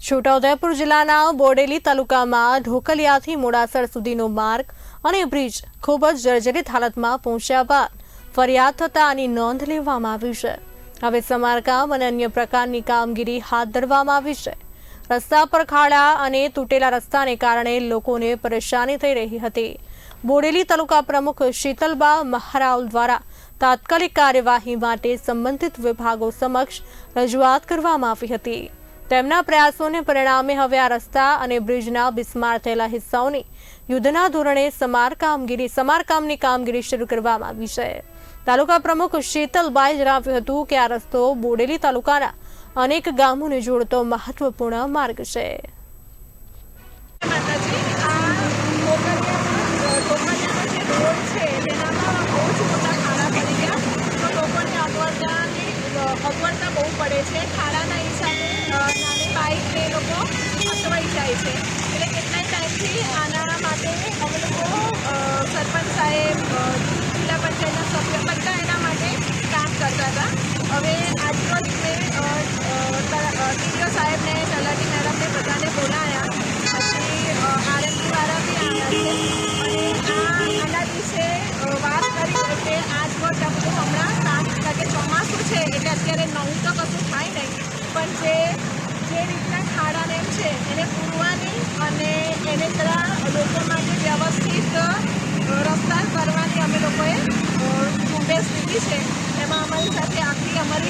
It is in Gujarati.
છોટાઉદેપુર જિલ્લાના બોડેલી તાલુકામાં ઢોકલિયાથી મોડાસર સુધીનો માર્ગ અને બ્રિજ ખૂબ જ જર્જરિત હાલતમાં પહોંચ્યા બાદ ફરિયાદ થતાં આની નોંધ લેવામાં આવી છે. હવે સમારકામ અને અન્ય પ્રકારની કામગીરી હાથ ધરવામાં આવી છે. રસ્તા પર ખાડા અને તૂટેલા રસ્તાને કારણે લોકોને પરેશાની થઈ રહી હતી. બોડેલી તાલુકા પ્રમુખ શીતલબા મહારાવ દ્વારા તાત્કાલિક કાર્યવાહી માટે સંબંધિત વિભાગો સમક્ષ રજૂઆત કરવામાં આવી હતી. તેમના પ્રયાસોને પરિણામે હવે આ રસ્તા અને બ્રિજના બિસ્માર થયેલા હિસ્સાઓની યુદ્ધના ધોરણે સમાર કામગીરી સમારકામની કામગીરી શરૂ કરવામાં આવી છે. તાલુકા પ્રમુખ શીતલબાઈ જણાવ્યું હતું કે આ રસ્તો બોડેલી તાલુકાના અનેક ગામોને જોડતો મહત્વપૂર્ણ માર્ગ છે. અગવડતા બહુ પડે છે. ખાડાના લોકો અટવાઈ જાય છે. એટલે કેટલાય ટાઈમથી આના માટે અમે લોકો સરપંચ સાહેબ જિલ્લા પંચાયતના સભ્ય બધા એના માટે કામ કરતા હતા. હવે આજરોજ મેં ટીડીઓ સાહેબને, તલાટી મેડમને બધાને બોલાયા. પછી આરએમપી વાળા બી આવ્યા છે. આના વિશે વાત કરી કે આજ રોજ આપણું હમણાં કામ કારણ કે ચોમાસું છે. એટલે અત્યારે નવું તો કશું થાય નહીં. પણ જે જે રીતના ખાડાને એમ છે એને પૂરવાની અને એને લોકો માટે વ્યવસ્થિત રસ્તા કરવાની અમે લોકોએ ઝુંબેશ લીધી છે. એમાં અમારી સાથે આખી અમારી